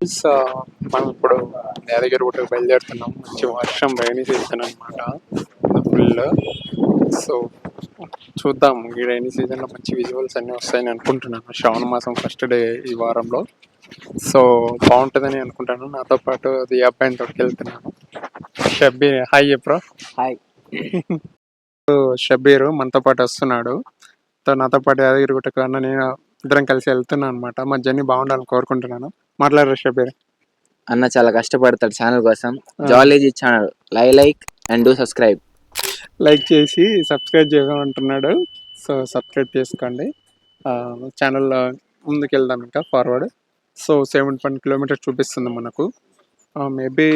Guys మనం ఇప్పుడు యాదగిరి గుట్టకు బయలుదేరుతున్నాం. మంచి వర్షం రైనీ సీజన్ అనమాట ఫుల్. సో చూద్దాం. ఈ రైనీ సీజన్లో మంచి విజువల్స్ అన్ని వస్తాయని అనుకుంటున్నాను. శ్రావణ మాసం ఫస్ట్ డే ఈ వారంలో. సో బాగుంటుందని అనుకుంటాను. నాతో పాటు అది అబ్బాయిని తోటికి వెళ్తున్నాను. షబ్బీర్ హాయ్ ఎప్రో హాయ్. షబ్బీర్ మనతో పాటు వస్తున్నాడు. సో నాతో పాటు యాదగిరి గుట్టకు అన్న నేను ఇద్దరం కలిసి వెళ్తున్నాను అనమాట మా జర్నీ బాగుండాలని కోరుకుంటున్నాను. మాట్లాడరు షబ్బీర్ అన్న చాలా కష్టపడతాడు ఛానల్ కోసం. జాలేజీ ఛానల్ లై like and do subscribe like చేసి సబ్స్క్రైబ్ చేయమంటున్నాడు. సో సబ్స్క్రైబ్ చేసుకోండి. ఛానల్ ముందుకు వెళ్దాం ఇంకా forward so seven one kilometres చూపిస్తుంది మనకు. మేబీ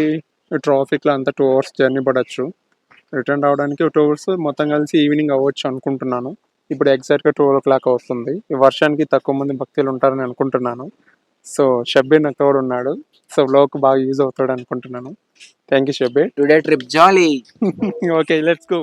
ట్రాఫిక్లో అంతా టూ అవర్స్ జర్నీ పడవచ్చు రిటర్న్ రావడానికి టూ అవర్స్ మొత్తం కలిసి ఈవినింగ్ అవ్వచ్చు అనుకుంటున్నాను. ఇప్పుడు ఎగ్జాక్ట్గా టూ ఓ క్లాక్ అవుతుంది. ఈ వర్షానికి తక్కువ మంది భక్తులు ఉంటారని అనుకుంటున్నాను. సో షబ్బీర్ నాకు తోడు ఉన్నాడు. సో లోకి బాగా యూజ్ అవుతాడు అనుకుంటున్నాను. Thank you Shabbir. Today trip jolly okay let's go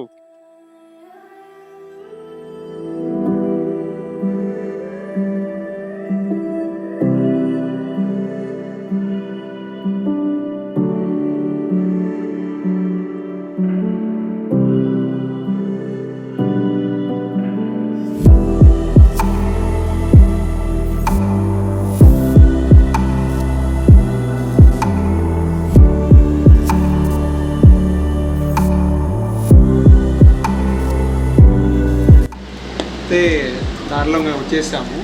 మేము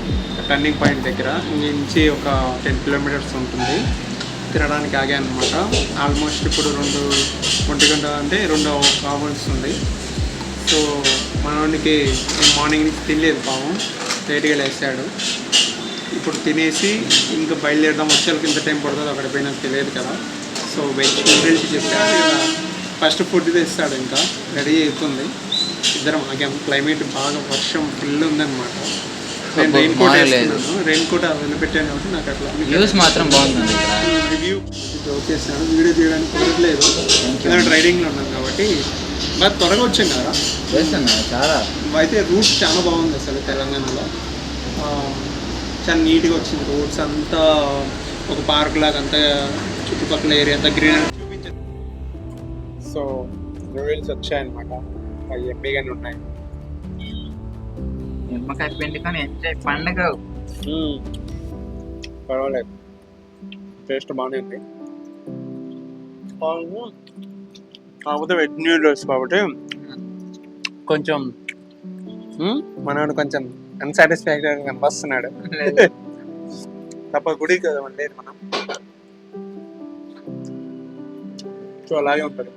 టర్నింగ్ పాయింట్ దగ్గర. ఇంక నుంచి ఒక టెన్ కిలోమీటర్స్ ఉంటుంది. తినడానికి ఆగాను అనమాట ఆల్మోస్ట్ ఇప్పుడు రెండు ఒంటి గంట అంటే రెండు కావాల్సింది సో మనోడికి మార్నింగ్ నుంచి తినలేదు పాపం. లేట్గా లేసాడు ఇప్పుడు తినేసి ఇంకా బయలుదేరదాం. వచ్చేళ్ళకి ఇంత టైం పడుతుంది అక్కడ పోయినా తెలియదు కదా. సో వెజ్ నూడిల్స్ చెప్పాను ఫస్ట్ ఫుడ్ తెస్తాడు ఇంకా. రెడీ అవుతుంది. ఇద్దరం ఆగాము క్లైమేట్ బాగా వర్షం ఫుల్ ఉందన్నమాట. నేను రెయిన్ కోట్. వేసుకున్నాను. రెయిన్ కోట్ వెళ్ళిపెట్టాను కాబట్టి నాకు అట్లా మాత్రం ఇక్కడ రివ్యూ వచ్చేసాను వీడియో చేయడానికి కుదరట్లేదు. ఎందుకంటే రైడింగ్లో ఉన్నాను కాబట్టి. బాగా త్వరగా వచ్చాం కదా? చేస్తున్నా చాలా. అయితే రూట్ చాలా బాగుంది అసలు తెలంగాణలో. ఆ, చాలా నీట్గా వచ్చింది. రోడ్స్ అంతా ఒక పార్క్ లాగా అంతా చుట్టుపక్కల ఏరియా అంతా గ్రీనరీ చూపించింది సో నూడిల్స్ వచ్చాయన్నమాట. అవి ఎంపీగానే ఉన్నాయి. నిమ్మకాయ పిండుకొని ఎంజాయ్ పండగ. పర్వాలేదు. టేస్ట్ బాగానే ఉంది. కాకపోతే వెజ్ నూడిల్స్ కాబట్టి కొంచెం మనోడు కొంచెం అన్సాటిస్ఫాక్టరీ కనిపిస్తున్నాడు తప్ప గుడి కదా ఉండేది మనం. సో అలాగే ఉంటుంది.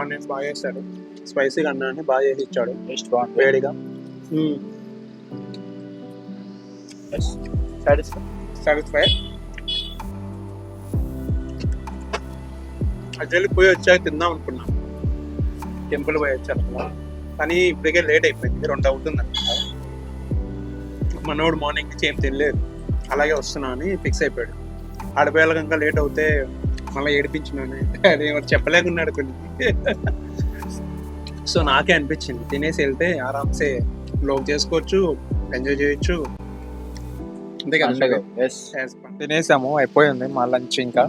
ఆనియన్స్ బాగా వేస్తాడు స్పైసీగా అన్నాన్ని బాగా చేసి ఇచ్చాడు. టేస్ట్ బాగుంది. వేడిగా. సాటిస్ఫై యాక్చువల్లీ పోయి వచ్చాక తిందాం అనుకున్నాం. టెంపుల్ పోయి వచ్చాను కానీ ఇప్పటికే లేట్ అయిపోయింది. రెండు అవుతుంది మనోడు మార్నింగ్ నుంచి ఏం తెలియదు అలాగే వస్తున్నా అని ఫిక్స్ అయిపోయాడు. ఆడపిల్లలకి ఇంకా లేట్ అవుతే మళ్ళీ ఏడిపించినాను అది ఎవరు చెప్పలేకున్నాడు కొన్ని. సో నాకే అనిపించింది. తినేసి వెళ్తే ఆరామ్సే లోక్ చేసుకోవచ్చు ఎంజాయ్ చేయొచ్చు. అంతే కదా తినేసాము అయిపోయింది మా లంచ్ ఇంకా.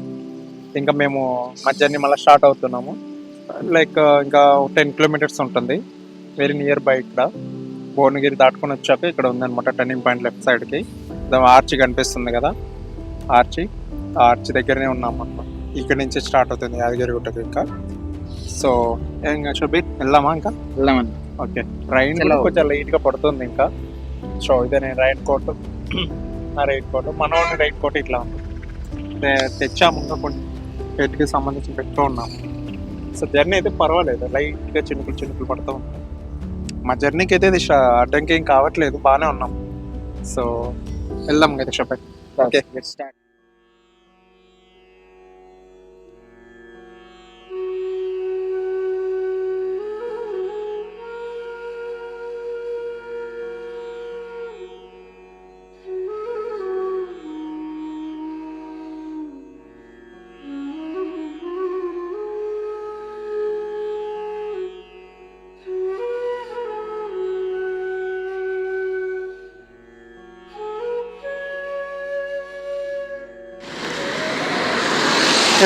ఇంకా మేము మధ్యాహ్నం మళ్ళీ స్టార్ట్ అవుతున్నాము. లైక్ ఇంకా టెన్ కిలోమీటర్స్ ఉంటుంది. వెరీ నియర్ బై ఇక్కడ. భువనగిరి దాటుకొని వచ్చాక ఇక్కడ ఉందన్నమాట టర్నింగ్ పాయింట్ లెఫ్ట్ సైడ్కి. ఆర్చి కనిపిస్తుంది కదా. ఆర్చి. ఆర్చి దగ్గరనే ఉన్నాం అనమాట ఇక్కడ నుంచి స్టార్ట్ అవుతుంది యాదగిరి గుట్టకి ఇంకా. సో చూపి వెళ్దామా ఇంకా? వెళ్దామని ఓకే. రైన్ చలో. కొంచెం లైట్గా పడుతుంది ఇంకా. సో ఇదే నేను రైన్ కోట్. నా రైన్ కోట్. మనోడి రైన్ కోట్ ఇట్లా ఉంది. తెచ్చాము ఇంకా కొన్ని పెట్టుకి సంబంధించి పెట్టుకో ఉన్నాము సో జర్నీ అయితే పర్వాలేదు. లైట్గా చినుకులు చినుకులు పడుతూ ఉన్నాయి మా జర్నీకి అయితే ఇది అడ్డంకి ఏం కావట్లేదు. బాగానే ఉన్నాం. సో వెళ్దాం కదా షాప్ ఓకే. స్టార్ట్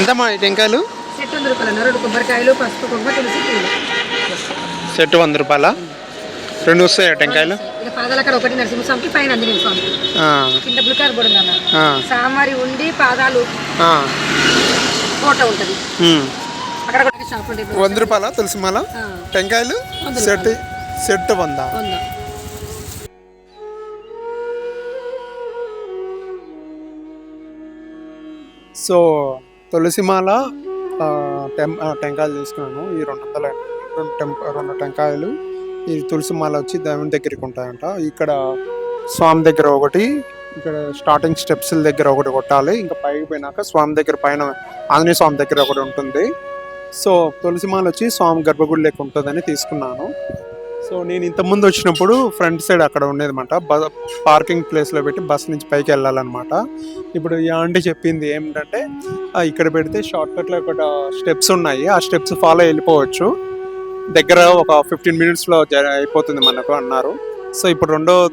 ఎంతమ్మా ఈ టెంకాయలు? సెట్ వంద రూపాయలు రెండు కొబ్బరికాయలు పసుపు కుంకుమ తులసి పూలు. సెట్ వంద రూపాయల? రెండు వస్తాయా టెంకాయలు? ఇక పాదాలు అక్కడ ఒకటి నరసింహస్వామికి పైన అంజనేయ స్వామికి ఆ, కింద ఆ, సామారి ఉండి పాదాలు ఆ. ఫోటో ఉంటుంది. ఉమ్. అక్కడ కూడా ఒక షాప్ ఉంటుంది వంద రూపాయల? తులసి మాల? ఆ, టెంకాయలు? సెట్ సెట్ వంద. వంద. సో తులసిమాల టెం టెంకాయలు తీసుకున్నాను. ఈ రెండు వందల రెండు టెంప రెండు టెంకాయలు. ఈ తులసిమాల వచ్చి దేవుని దగ్గరికి ఉంటాయంట. ఇక్కడ స్వామి దగ్గర ఒకటి ఇక్కడ స్టార్టింగ్ స్టెప్స్ దగ్గర ఒకటి కొట్టాలి. ఇంకా పైకి పోయినాక స్వామి దగ్గర పైన ఆంజనేయ స్వామి దగ్గర ఒకటి ఉంటుంది. సో తులసిమాల వచ్చి స్వామి గర్భగుడి లెక్క ఉంటుందని తీసుకున్నాను. సో నేను ఇంతకుముందు వచ్చినప్పుడు ఫ్రంట్ సైడ్ అక్కడ ఉండేదన్నమాట. బ పార్కింగ్ ప్లేస్లో పెట్టి బస్ నుంచి పైకి వెళ్ళాలన్నమాట. ఇప్పుడు ఈ ఆంటీ చెప్పింది ఏమిటంటే ఇక్కడ పెడితే షార్ట్కట్లో ఒక స్టెప్స్ ఉన్నాయి. ఆ స్టెప్స్ ఫాలో వెళ్ళిపోవచ్చు. దగ్గర ఒక ఫిఫ్టీన్ మినిట్స్లో జ- అయిపోతుంది మనకు అన్నారు. సో ఇప్పుడు రెండో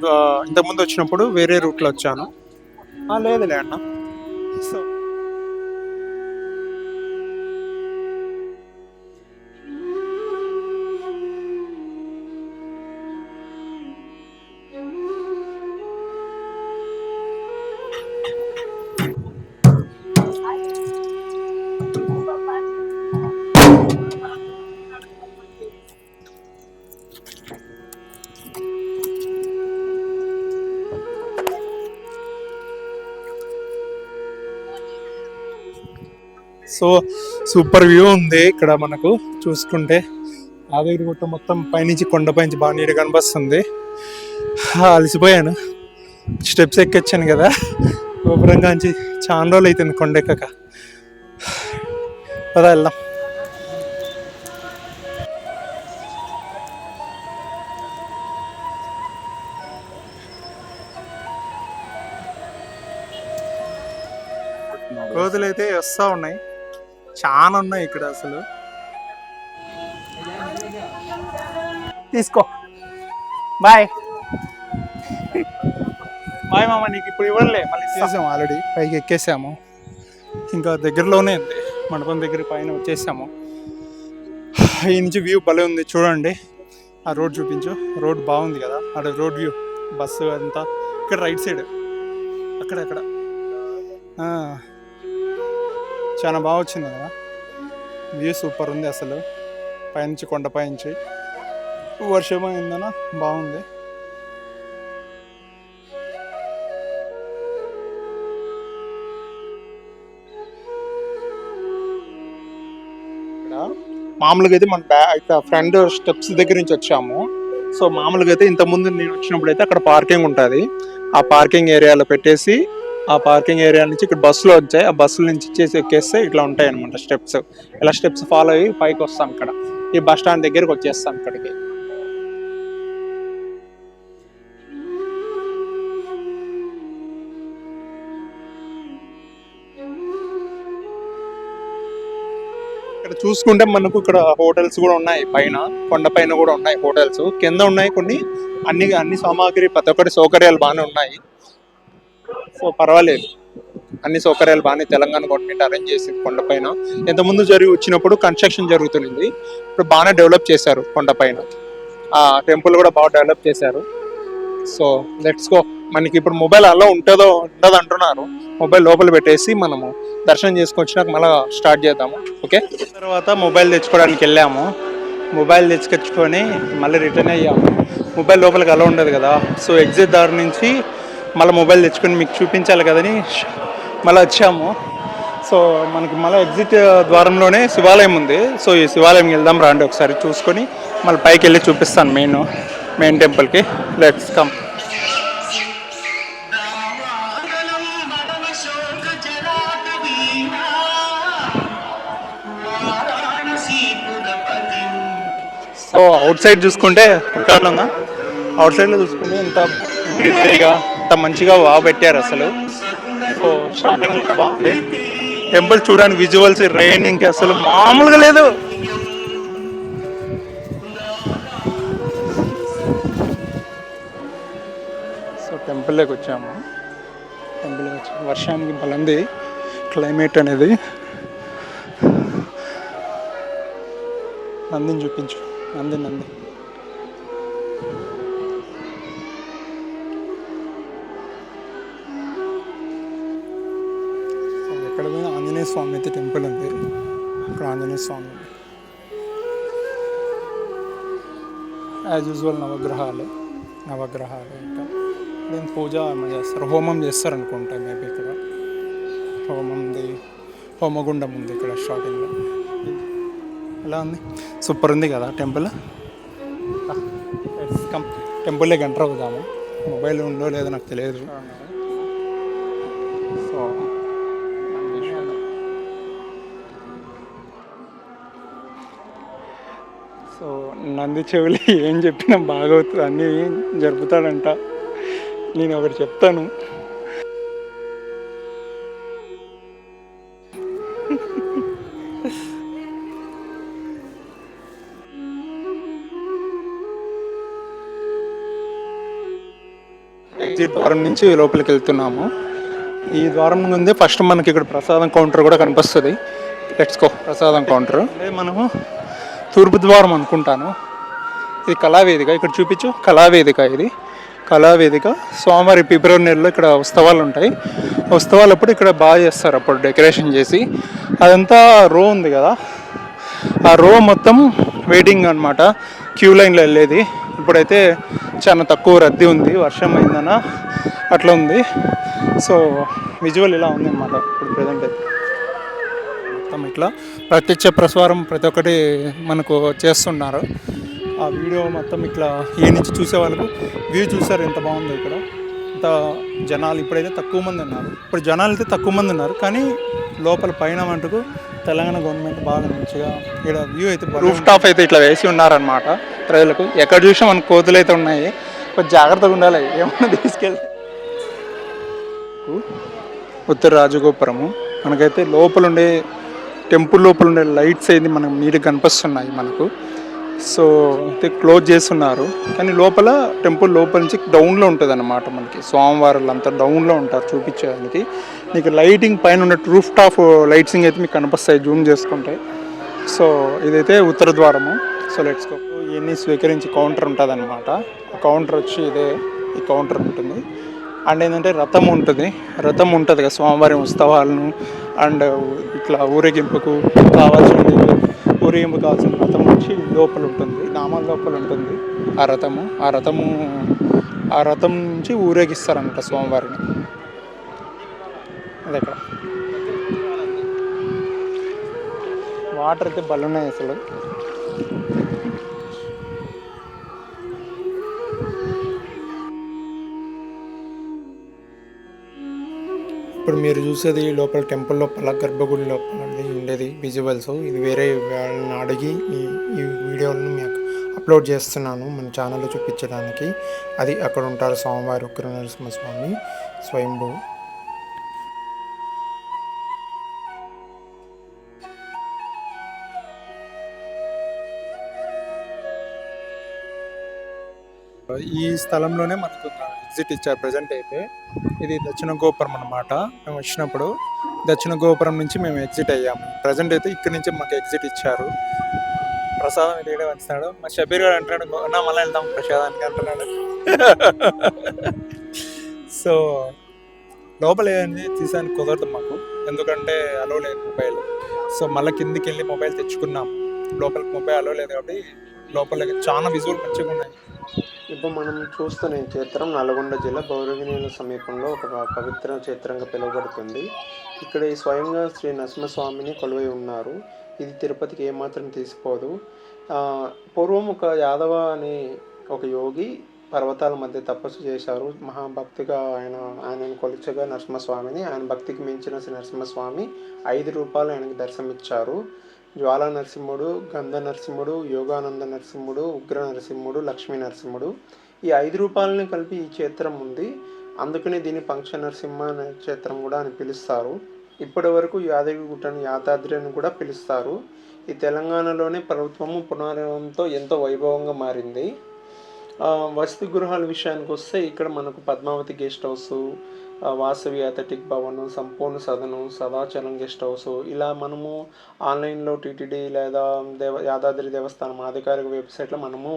ఇంతకుముందు వచ్చినప్పుడు వేరే రూట్లో వచ్చాను. లేదులే అన్న. సో సో సూపర్ వ్యూ ఉంది ఇక్కడ మనకు చూసుకుంటే. యాదగిరి గుట్ట మొత్తం పైనుంచి కొండపైనుంచి బాగా నీరు కనిపిస్తుంది అలసిపోయాను. స్టెప్స్ ఎక్కొచ్చాను కదా. గోపురంగా నుంచి చాలా రోజులు అవుతుంది కొండ ఎక్కక. పదా వెళ్దాం. కోతులు అయితే వస్తూ ఉన్నాయి. చాలా ఉన్నాయి ఇక్కడ అసలు. తీసుకో. బాయ్. బాయ్ మామ నీకు ఇప్పుడు ఇవ్వలే మళ్ళీ చేసాము ఆల్రెడీ పైకి ఎక్కేసాము. ఇంకా దగ్గరలోనే ఉంది మండపం దగ్గర పైన వచ్చేసాము. ఈ నుంచి వ్యూ భలే ఉంది చూడండి. ఆ రోడ్ చూపించు రోడ్ బాగుంది కదా అక్కడ రోడ్ వ్యూ బస్సు అంతా ఇక్కడ రైట్ సైడ్ అక్కడ అక్కడ. చాలా బాగా వచ్చింది కదా. వ్యూ సూపర్ ఉంది అసలు. పైనుంచి కొండ పైనుంచి. వర్షం అయిందనా బాగుంది. మామూలుగా అయితే మన బ్యా ఫ్రంట్ స్టెప్స్ దగ్గర నుంచి వచ్చాము. సో మామూలుగా అయితే ఇంతకుముందు నేను వచ్చినప్పుడు అయితే అక్కడ పార్కింగ్ ఉంటుంది. ఆ పార్కింగ్ ఏరియాలో పెట్టేసి ఆ పార్కింగ్ ఏరియా నుంచి ఇక్కడ బస్సులో వచ్చాయి. ఆ బస్సుల నుంచి ఇచ్చేసి ఎక్కేస్తే ఇట్లా ఉంటాయి అనమాట స్టెప్స్. ఇలా స్టెప్స్ ఫాలో అయ్యి పైకి వస్తాం ఇక్కడ. ఈ బస్ స్టాండ్ దగ్గరికి వచ్చేస్తాం ఇక్కడికి. ఇక్కడ చూసుకుంటే మనకు ఇక్కడ హోటల్స్ కూడా ఉన్నాయి పైన. కొండ పైన కూడా ఉన్నాయి హోటల్స్. కింద ఉన్నాయి కొన్ని. అన్ని అన్ని సామాగ్రి ప్రతి ఒక్కటి సౌకర్యాలు బాగానే ఉన్నాయి. సో పర్వాలేదు. అన్ని సౌకర్యాలు బాగానే తెలంగాణ గవర్నమెంట్ అరేంజ్ చేసింది కొండపైన. ఇంతకుముందు జరిగి వచ్చినప్పుడు కన్స్ట్రక్షన్ జరుగుతుంది ఇప్పుడు బాగానే డెవలప్ చేశారు కొండపైన. ఆ టెంపుల్ కూడా బాగా డెవలప్ చేశారు. సో లెట్స్ గో మనకి ఇప్పుడు మొబైల్ అలా ఉంటుందో ఉండదు అంటున్నారు. మొబైల్ లోపల పెట్టేసి మనము దర్శనం చేసుకొచ్చినాక మళ్ళీ స్టార్ట్ చేద్దాము. ఓకే? తర్వాత మొబైల్ తెచ్చుకోవడానికి వెళ్ళాము. మొబైల్ తెచ్చుకొచ్చుకొని మళ్ళీ రిటర్న్ అయ్యాము. మొబైల్ లోపలికి అలా ఉండదు కదా. సో ఎగ్జిట్ దారి నుంచి మళ్ళీ మొబైల్ తెచ్చుకొని మీకు చూపించాలి కదని మళ్ళీ వచ్చాము. సో మనకి మళ్ళీ ఎగ్జిట్ ద్వారంలోనే శివాలయం ఉంది. సో ఈ శివాలయం వెళ్దాం రండి ఒకసారి చూసుకొని మళ్ళీ పైకి వెళ్ళి చూపిస్తాను మెయిన్ మెయిన్ టెంపుల్కి. Let's come so outside చూసుకుంటే ఎక్కడ ఉందా? అవుట్ సైడ్లో చూసుకుంటే ఇంత అంత మంచిగా వా పెట్టారు అసలు. బాగుంది టెంపుల్ చూడడానికి విజువల్స్ రెయిన్ ఇంకా అసలు మామూలుగా లేదు. సో టెంపుల్లోకి వచ్చాము. టెంపుల్ వర్షానికి బలంది క్లైమేట్ అనేది. నందిని చూపించు. నంది నంది ఎక్కడ పోయినా ఆంజనేయ స్వామి అయితే టెంపుల్ ఉంది. అక్కడ ఆంజనేయ స్వామి. ఉంది యాజ్ యూజువల్ నవగ్రహాలు నవగ్రహాలు ఇంకా. నేను పూజ చేస్తారు. హోమం చేస్తారు అనుకుంటా మేబీ ఇక్కడ. హోమం ఉంది. హోమగుండం ఉంది ఇక్కడ స్టార్టింగ్లో ఎలా ఉంది? సూపర్ ఉంది కదా టెంపుల్. కమ్ టెంపుల్లోకి ఎంటర్ అవుదాము? మొబైల్ ఉందో లేదో నాకు తెలియదు. సో సో నంది చెవులు ఏం చెప్పినా బాగవుతుంది. అన్నీ జరుపుతాడంట. నేను ఒకటి చెప్తాను. ఎగ్జిట్ ద్వారం నుంచి లోపలికి వెళ్తున్నాము. ఈ ద్వారం ముందే ఫస్ట్ మనకి ఇక్కడ ప్రసాదం కౌంటర్ కూడా కనిపిస్తుంది. Let's go prasadam counter. మనము తూర్పు ద్వారం అనుకుంటాను. ఇది కళావేదిక. ఇక్కడ చూపించు. కళావేదిక ఇది. కళావేదిక. స్వామివారి ఫిబ్రవరి నెలలో ఇక్కడ ఉత్సవాలు ఉంటాయి. ఉత్సవాలు అప్పుడు ఇక్కడ బాగా చేస్తారు అప్పుడు డెకరేషన్ చేసి. అదంతా రో ఉంది కదా. ఆ రో మొత్తం వెయిటింగ్ అనమాట క్యూ లైన్లో వెళ్ళేది. ఇప్పుడైతే చాలా తక్కువ రద్దీ ఉంది. వర్షం అయిందన అట్లా ఉంది. సో విజువల్ ఇలా ఉంది అనమాట ఇప్పుడు ప్రజెంట్ అయితే. మొత్తం ఇట్లా ప్రత్యక్ష ప్రసారం ప్రతి ఒక్కటి మనకు చేస్తున్నారు. ఆ వీడియో మొత్తం ఇట్లా ఏ నుంచి చూసే వాళ్ళకు వ్యూ చూసారు ఎంత బాగుందో ఇక్కడ. ఇంత జనాలు ఇప్పుడైతే తక్కువ మంది ఉన్నారు. ఇప్పుడు జనాలు అయితే తక్కువ మంది ఉన్నారు కానీ లోపల పైన మటుకు తెలంగాణ గవర్నమెంట్ బాగా మంచిగా ఇక్కడ వ్యూ అయితే రూఫ్ టాప్ అయితే ఇట్లా వేసి ఉన్నారనమాట ప్రజలకు. ఎక్కడ చూసినా మన కోతులు అయితే ఉన్నాయి. కొంచెం జాగ్రత్తగా ఉండాలి. ఏమన్నా తీసుకెళ్తే ఉత్తర రాజగోపురము. మనకైతే లోపల ఉండే టెంపుల్ లోపల ఉండే లైట్స్ అయితే మనకు నీట్గా కనిపిస్తున్నాయి మనకు. సో అయితే క్లోజ్ చేస్తున్నారు. కానీ లోపల టెంపుల్ లోపల నుంచి డౌన్లో ఉంటుంది అనమాట మనకి. సోమవారాలు అంతా డౌన్లో ఉంటారు చూపించడానికి. నీకు లైటింగ్ పైన ఉన్న రూఫ్ టాప్ లైట్సింగ్ అయితే మీకు కనిపిస్తాయి జూమ్ చేసుకుంటే. సో ఇదైతే ఉత్తర ద్వారము. సో లెట్స్ గో ఇవన్నీ స్వీకరించి కౌంటర్ ఉంటుంది అనమాట కౌంటర్ వచ్చి ఇదే ఈ కౌంటర్ ఉంటుంది. అండ్ ఏంటంటే రథం ఉంటుంది. రథం ఉంటుంది కదా స్వామివారి ఉత్సవాలను అండ్ ఇట్లా ఊరేగింపుకు కావాల్సిన ఊరేగింపు కావాల్సిన రథం వచ్చి లోపల ఉంటుంది. నామాల లోపల ఉంటుంది ఆ రథము. ఆ రథము ఆ రథం నుంచి ఊరేగిస్తారంట స్వామివారిని. అదే ఇక్కడ వాటర్ అయితే బలున్నాయి అసలు. ఇప్పుడు మీరు చూసేది లోపల టెంపుల్ లోపల గర్భగుడి లోపల ఉండేది విజువల్స్. ఇది వేరే వాళ్ళని అడిగి ఈ వీడియోలను మీకు అప్లోడ్ చేస్తున్నాను మన ఛానల్లో చూపించడానికి. అది అక్కడ ఉంటారు స్వామివారి ఉగ్ర నరసింహస్వామి స్వయంభూ. ఈ స్థలంలోనే మనకు ఎగ్జిట్ ఇచ్చారు ప్రజెంట్ అయితే ఇది దక్షిణ గోపురం అనమాట మేము వచ్చినప్పుడు దక్షిణ గోపురం నుంచి మేము ఎగ్జిట్ అయ్యాము. ప్రజెంట్ అయితే ఇక్కడి నుంచి మాకు ఎగ్జిట్ ఇచ్చారు. ప్రసాదం ఇదే వస్తున్నాడు మా షబీర్ గారు అంటున్నాడు నా మళ్ళీ వెళ్దాం ప్రసాదానికి అంటున్నాడు. సో లోపల ఏంది తీసానికి కుదరదు మాకు. ఎందుకంటే అలో లేదు మొబైల్ సో మళ్ళీ కిందికి వెళ్ళి మొబైల్ తెచ్చుకున్నాం లోపలికి మొబైల్ అలో లేదు కాబట్టి లోపల చాలా విజువల్ మంచిగా ఉన్నాయి. ఇప్పుడు మనం చూస్తున్న ఈ చిత్రం నల్గొండ జిల్లా గౌరవనీయుల సమీపంలో ఒక పవిత్ర క్షేత్రంగా పిలువబడుతుంది. ఇక్కడ ఈ స్వయంగా శ్రీ నరసింహస్వామిని కొలువై ఉన్నారు. ఇది తిరుపతికి ఏమాత్రం తీసిపోదు. పూర్వం ఒక యాదవ అనే ఒక యోగి పర్వతాల మధ్య తపస్సు చేశారు. మహాభక్తిగా ఆయన ఆయనను కొలిచగా నరసింహస్వామిని ఆయన భక్తికి మించిన శ్రీ నరసింహస్వామి ఐదు రూపాయలు ఆయనకి దర్శనమిచ్చారు. జ్వాలా నరసింహుడు గంధ నరసింహుడు యోగానంద నరసింహుడు ఉగ్ర నరసింహుడు లక్ష్మీ నరసింహుడు. ఈ ఐదు రూపాలను కలిపి ఈ క్షేత్రం ఉంది. అందుకనే దీన్ని పంక్ష నరసింహ క్షేత్రం కూడా అని పిలుస్తారు. ఇప్పటి వరకు యాదగిరిగుట్టను యాదాద్రి అని కూడా పిలుస్తారు. ఈ తెలంగాణలోనే ప్రభుత్వము పునరంతో ఎంతో వైభవంగా మారింది. వసతి గృహాల విషయానికి వస్తే ఇక్కడ మనకు పద్మావతి గెస్ట్ హౌస్ వాసవి అథెటిక్ భవన్ సంపూర్ణ సదనం సదాచలం గెస్ట్ హౌస్. ఇలా మనము ఆన్లైన్లో టీటీడీ లేదా దేవ యాదాద్రి దేవస్థానం అధికారిక వెబ్సైట్లో మనము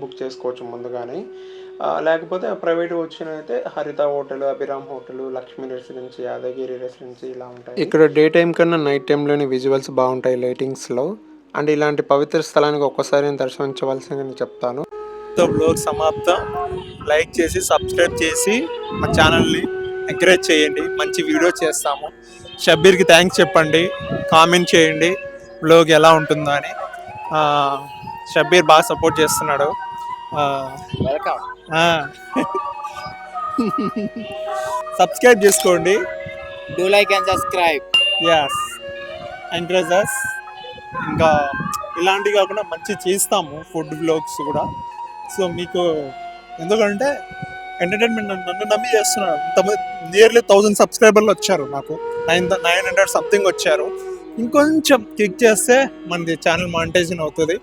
బుక్ చేసుకోవచ్చు ముందుగానే. లేకపోతే private వచ్చినైతే Haritha hotel Abhiram hotel Lakshmi residency Yadagiri residency ఇలా ఉంటాయి. ఇక్కడ డే టైం కన్నా నైట్ టైంలోని విజువల్స్ బాగుంటాయి లైటింగ్స్లో. అండ్ ఇలాంటి పవిత్ర స్థలానికి ఒక్కసారి దర్శించవలసిందని చెప్తాను. బ్లాగ్ సమాప్తం. లైక్ చేసి సబ్స్క్రైబ్ చేసి మా ఛానల్ని ఎంకరేజ్ చేయండి మంచి వీడియో చేస్తాము. షబ్బీర్కి థ్యాంక్స్ చెప్పండి కామెంట్ చేయండి బ్లాగ్ ఎలా ఉంటుందో అని. షబ్బీర్ బాగా సపోర్ట్ చేస్తున్నాడు. వెల్కమ్ సబ్స్క్రైబ్ చేసుకోండి. డూ లైక్ అండ్ సబ్స్క్రైబ్ ఎస్ ఎంకరేజ్ అస్ ఇంకా ఇలాంటివి కాకుండా మంచి చేస్తాము ఫుడ్ బ్లాగ్స్ కూడా. సో మీకు ఎందుకంటే ఎంటర్టైన్మెంట్ నన్ను నమ్మి చేస్తున్నారు. ఇంతమంది నియర్లీ థౌజండ్ సబ్స్క్రైబర్లు వచ్చారు నాకు నైన్ నైన్ హండ్రెడ్ సంథింగ్ వచ్చారు. ఇంకొంచెం క్లిక్ చేస్తే మనది ఛానల్ మానిటైజేషన్ అవుతుంది.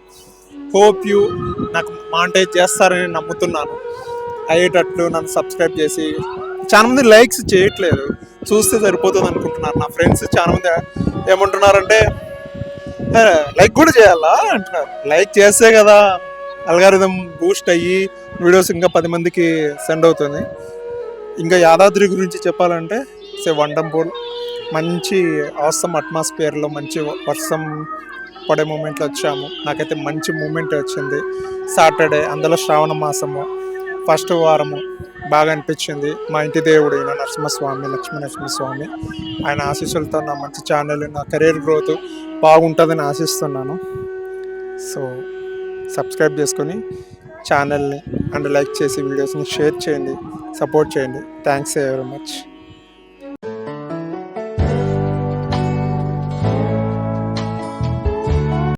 హోప్ యూ నాకు మానిటైజ్ చేస్తారని నమ్ముతున్నాను. అయ్యేటట్లు నన్ను సబ్స్క్రైబ్ చేసి చాలా మంది లైక్స్ చేయట్లేదు. చూస్తే సరిపోతుంది అనుకుంటున్నారు నా ఫ్రెండ్స్ చాలా మంది ఏమంటున్నారంటే లైక్ కూడా చేయాలా? అంటున్నారు. లైక్ చేస్తే కదా అల్గారిథం బూస్ట్ అయ్యి వీడియోస్ ఇంకా పది మందికి సెండ్ అవుతుంది. ఇంకా యాదాద్రి గురించి చెప్పాలంటే సే వండంపూల్ మంచి ఆసమ్ అట్మాస్ఫియర్లో మంచి వర్షం పడే మూమెంట్లో వచ్చాము. నాకైతే మంచి మూమెంట్ వచ్చింది. సాటర్డే అందులో శ్రావణ మాసము ఫస్ట్ వారము బాగా అనిపించింది. మా ఇంటి దేవుడు అయిన నరసింహస్వామి లక్ష్మీ నరసింహస్వామి. ఆయన ఆశీస్సులతో నా మంచి ఛానల్ నా కెరీర్ గ్రోత్ బాగుంటుందని ఆశిస్తున్నాను. సో సబ్స్క్రైబ్ చేసుకొని ఛానల్ని అండ్ లైక్ చేసి వీడియోస్ని షేర్ చేయండి. సపోర్ట్ చేయండి. Thanks very much